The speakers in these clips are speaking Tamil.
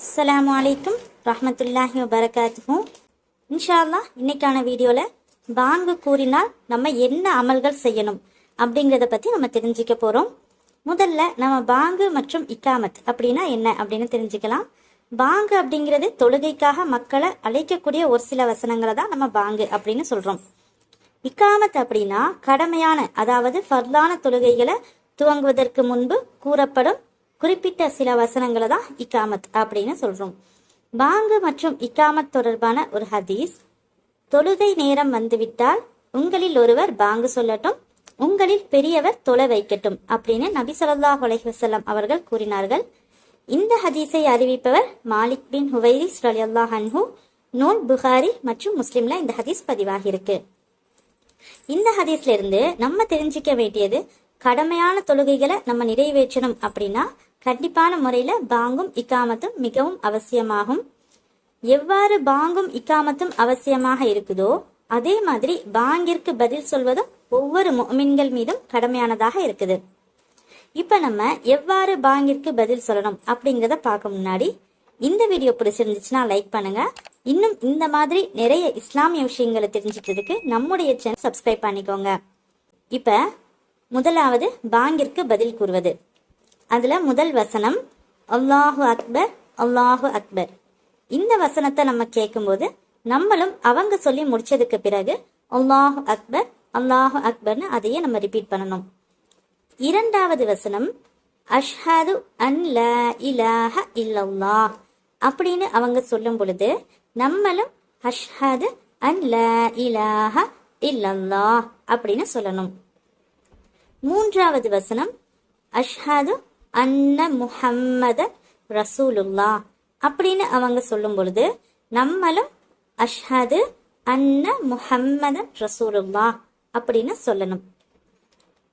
அஸ்லாம் வலைக்கும் ரஹமத்துல்லாஹி வபரகாத்துஹும் இன்ஷா அல்லாஹ் இன்னைக்கான வீடியோவில் பாங்கு கூறினால் நம்ம என்ன அமல்கள் செய்யணும் அப்படிங்கிறத பற்றி நம்ம தெரிஞ்சுக்க போகிறோம் முதல்ல நம்ம பாங்கு மற்றும் இக்காமத் அப்படின்னா என்ன அப்படின்னு தெரிஞ்சுக்கலாம். பாங்கு அப்படிங்கிறது தொழுகைக்காக மக்களை அழைக்கக்கூடிய ஒரு சில வசனங்களை தான் நம்ம பாங்கு அப்படின்னு சொல்கிறோம் இக்காமத் அப்படின்னா கடமையான அதாவது ஃபர்லான தொழுகைகளை துவங்குவதற்கு முன்பு கூறப்படும் குறிப்பிட்ட சில வசனங்களை தான் இக்காமத் அப்படின்னு சொல்றோம். பாங்கு மற்றும் இக்காமத் தொடர்பான ஒரு ஹதீஸ். தொழுகை நேரம் வந்துவிட்டால் உங்களில் ஒருவர் பாங்கு சொல்லட்டும் உங்களில் பெரியவர் தொலை வைக்கட்டும் அப்படின்னு நபி ஸல்லல்லாஹு அலைஹி அவர்கள் கூறினார்கள். இந்த ஹதீஸை அறிவிப்பவர் மாலிக் பின் ஹுவைரிஸ் அல்லாஹ் அன்ஹு நூல் புகாரி மற்றும் முஸ்லிம்ல இந்த ஹதீஸ் பதிவாகியிருக்கு இந்த ஹதீஸ்ல இருந்து நம்ம தெரிஞ்சுக்க வேண்டியது கடமையான தொழுகைகளை நம்ம நிறைவேற்றணும் அப்படின்னா கண்டிப்பான முறையில பாங்கும் இக்காமத்தும் மிகவும் அவசியமாகும். எவ்வாறு பாங்கும் இக்காமத்தும் அவசியமாக இருக்குதோ அதே மாதிரி பாங்கிற்கு பதில் சொல்வதும் ஒவ்வொரு மீன்கள் மீதும் கடமையானதாக இருக்குது. இப்ப நம்ம எவ்வாறு பாங்கிற்கு பதில் சொல்லணும் அப்படிங்கிறத பார்க்க முன்னாடி இந்த வீடியோ பிடிச்சிருந்துச்சுன்னா லைக் பண்ணுங்க. இன்னும் இந்த மாதிரி நிறைய இஸ்லாமிய விஷயங்களை தெரிஞ்சுக்கிறதுக்கு நம்முடைய சேனல் சப்ஸ்கிரைப் பண்ணிக்கோங்க. இப்ப முதலாவது பாங்கிற்கு பதில் கூறுவது. அதுல முதல் வசனம் அல்லாஹு அக்பர் அல்லாஹு அக்பர். இந்த வசனத்தை நம்ம கேட்கும்போது நம்மளும் அவங்க சொல்லி முடிச்சதுக்கு பிறகு அல்லாஹு அக்பர் அல்லாஹு அக்பர்னு அதையே நம்ம ரிப்பீட் பண்ணணும். இரண்டாவது வசனம் அஷ்ஹது அன் ல இலாஹ இல்லல்லாஹ். அப்படின்னு அவங்க சொல்லும் பொழுது நம்மளும் அஷ்ஹது அன் ல இலாஹ இல்லல்லா அப்படின்னு சொல்லணும். மூன்றாவது வசனம் அஷ்ஹது அன்ன முஹம்மத ரசூலுல்லா அப்படின்னு அவங்க சொல்லும் பொழுது நம்மளும் அஷ்ஹது அன்ன முஹம்மத ரசூலுல்லா அப்படின்னு சொல்லணும்.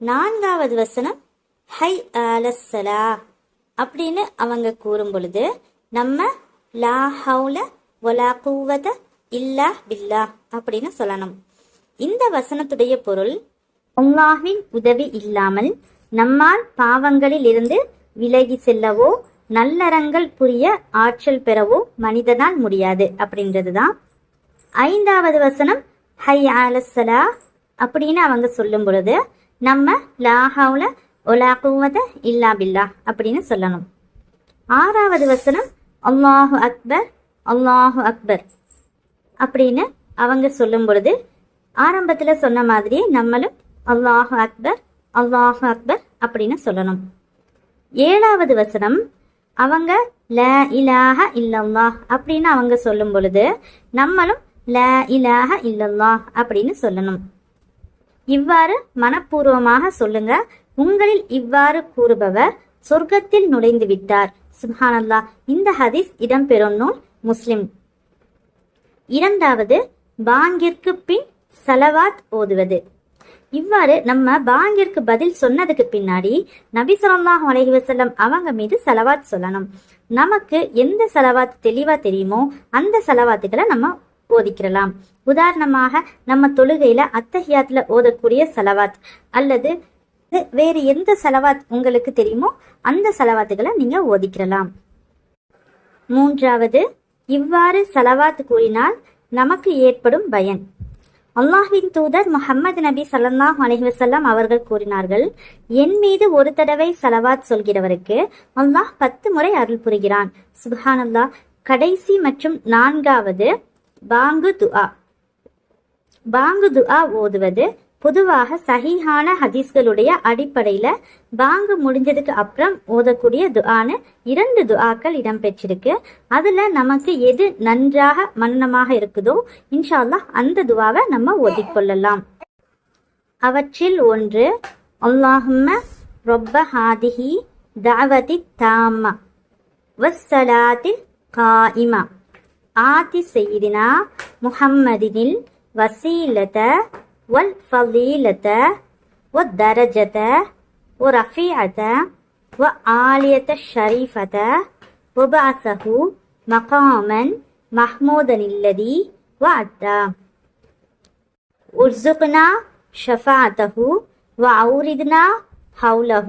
நான்காவது வசனம் ஹை அலசலா அப்படின்னு அவங்க கூறும் பொழுது நம்ம லா ஹவுல ஒலா குவத இல்லா பில்லா அப்படின்னு சொல்லணும். இந்த வசனத்துடைய பொருள் அல்லாஹின் உதவி இல்லாமல் நம்மால் பாவங்களில் இருந்து விலகி செல்லவோ நல்லறங்கள் புரிய ஆற்றல் பெறவோ மனிதனால் முடியாது அப்படின்றது தான் ஐந்தாவது வசனம் ஹை ஆலசலா அப்படின்னு அவங்க சொல்லும் பொழுது நம்ம லாஹவுல ஒலா குவத இல்லா பில்லா அப்படின்னு சொல்லணும். ஆறாவது வசனம் அல்லாஹு அக்பர் அல்லாஹு அக்பர் அப்படின்னு அவங்க சொல்லும் பொழுது ஆரம்பத்தில் சொன்ன மாதிரியே நம்மளும் அல்லாஹு அக்பர் அல்லாஹ் அக்பர் அப்படின்னு சொல்லணும். ஏழாவது வசனம் அவங்க ல இலாஹ இல்லல்லா அப்படின்னு அவங்க சொல்லும் பொழுது நம்மளும் ல இலாஹ இல்லல்லா அப்படின்னு சொல்லணும். இவ்வாறு மனப்பூர்வமாக சொல்லுங்க. உங்களில் இவ்வாறு கூறுபவர் சொர்க்கத்தில் நுழைந்து விட்டார். சுஹானல்லா இந்த ஹதீஸ் இடம்பெறும் நூல் முஸ்லிம். இரண்டாவது பாங்கிற்கு பின் சலவாத் ஓதுவது. இவ்வாறு நம்ம பாங்கிற்கு பதில் சொன்னதுக்கு பின்னாடி நபி ஸல்லல்லாஹு அலைஹி அவங்க மீது செலவாத் சொல்லணும். நமக்கு எந்த செலவாத் தெளிவா தெரியுமோ அந்த செலவாத்துகளை நம்ம ஓதிக்கிறலாம் உதாரணமாக நம்ம தொழுகையில அத்தஹியாத்துல ஓதக்கூடிய செலவாத் அல்லது வேறு எந்த செலவாத் உங்களுக்கு தெரியுமோ அந்த செலவாத்துகளை நீங்க ஓதிக்கிறலாம். மூன்றாவது இவ்வாறு செலவாத் கூறினால் நமக்கு ஏற்படும் பயன். அல்லாஹ்வின் தூதர் முஹம்மது நபி ஸல்லல்லாஹு அலைஹி அவர்கள் கூறினார்கள் என் மீது ஒரு தடவை சலவாத் சொல்கிறவருக்கு அல்லாஹ் பத்து முறை அருள் புரிகிறான். சுப்ஹானல்லாஹ் கடைசி மற்றும் நான்காவது பாங்கு துஆ. பாங்கு துஆ ஓதுவது பொதுவாக சஹீஹான ஹதீஸ்களுடைய அடிப்படையில பாங்கு முடிஞ்சதுக்கு அப்புறம் ஓதக்கூடிய துஆன்னு இரண்டு துஆக்கள் இடம்பெற்றிருக்கு. அதுல நமக்கு எது நன்றாக மன்னமாக இருக்குதோ இன்ஷா அல்லாஹ் அந்த துவாவை நம்ம ஓதிக்கொள்ளலாம் அவற்றில் ஒன்று அல்லாஹும்ம ரொப்ப ஹாதிஹி தாவதி தாமா வசலாதி காயிமா. ஆதி செய்தினா முஹம்மதினில் வசீலத والفضيلة والدرجة ورفيعة وعالية الشريفة وبعثه مقاما محمودا الذي وعده ارزقنا شفاعته وأوردنا حوله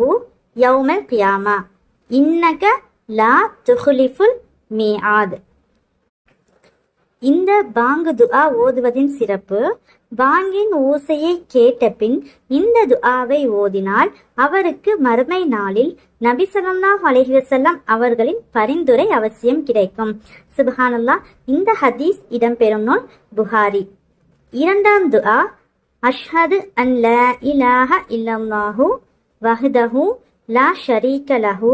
يوم القيامة إنك لا تخلف மீஆத் இந்த பாங்கு துஆ ஓதுவதின் சிறப்பு வாங்கின் ஓசையை கேட்ட பின் இந்த துஆவை ஓதினால் அவருக்கு மறுமை நாளில் நபி ஸல்லல்லாஹு அலைஹி அவர்களின் பரிந்துரை அவசியம் கிடைக்கும். சுபஹானல்லா இந்த ஹதீஸ் இடம்பெறும் நூல் புகாரி. இரண்டாம் துஆ அஷ்ஹது அன் லா இலாஹ இல்லல்லாஹு வஹ்தஹு லா ஷரீக லஹு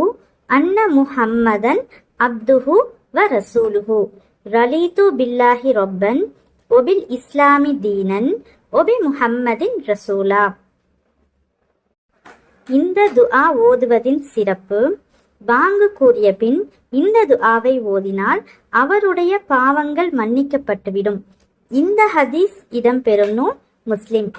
அன்ன முஹம்மதன் அப்துஹு வ ரசூலுஹு. ரலீது பில்லாஹி ரொப்பன் ஒபில் இஸ்லாமி தீனன் ஒபி முஹம்மதின் ரசூலா. இந்த துஆ ஓதுவதின் சிறப்பு பாங்கு கூறிய பின் இந்த துஆவை ஓதினால் அவருடைய பாவங்கள் மன்னிக்கப்பட்டுவிடும். இந்த ஹதீஸ் இடம்பெறும் நூல் முஸ்லிம்.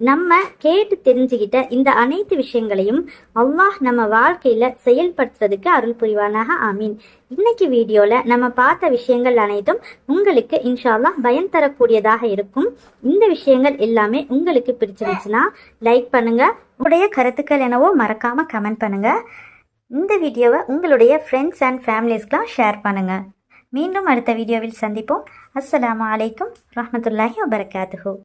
நம்ம கேட்டு தெரிஞ்சுக்கிட்ட இந்த அனைத்து விஷயங்களையும் அல்லாஹ் நம்ம வாழ்க்கையில செயல்படுத்துறதுக்கு அருள் புரிவானாக ஆமீன். இன்னைக்கு வீடியோல நம்ம பார்த்த விஷயங்கள் அனைத்தும் உங்களுக்கு இன்ஷால்லா பயன் தரக்கூடியதாக இருக்கும். இந்த விஷயங்கள் எல்லாமே உங்களுக்கு பிடிச்சிருந்துச்சுன்னா லைக் பண்ணுங்க. உங்களுடைய கருத்துக்கள் எனவோ மறக்காம கமெண்ட் பண்ணுங்க. இந்த வீடியோவை உங்களுடைய ஃப்ரெண்ட்ஸ் அண்ட் ஃபேமிலிஸ்க்கெலாம் ஷேர் பண்ணுங்க. மீண்டும் அடுத்த வீடியோவில் சந்திப்போம். அஸ்லாம் அலைக்கும். ரஹ்மத்துல்லாஹி வபரகாத்துஹு.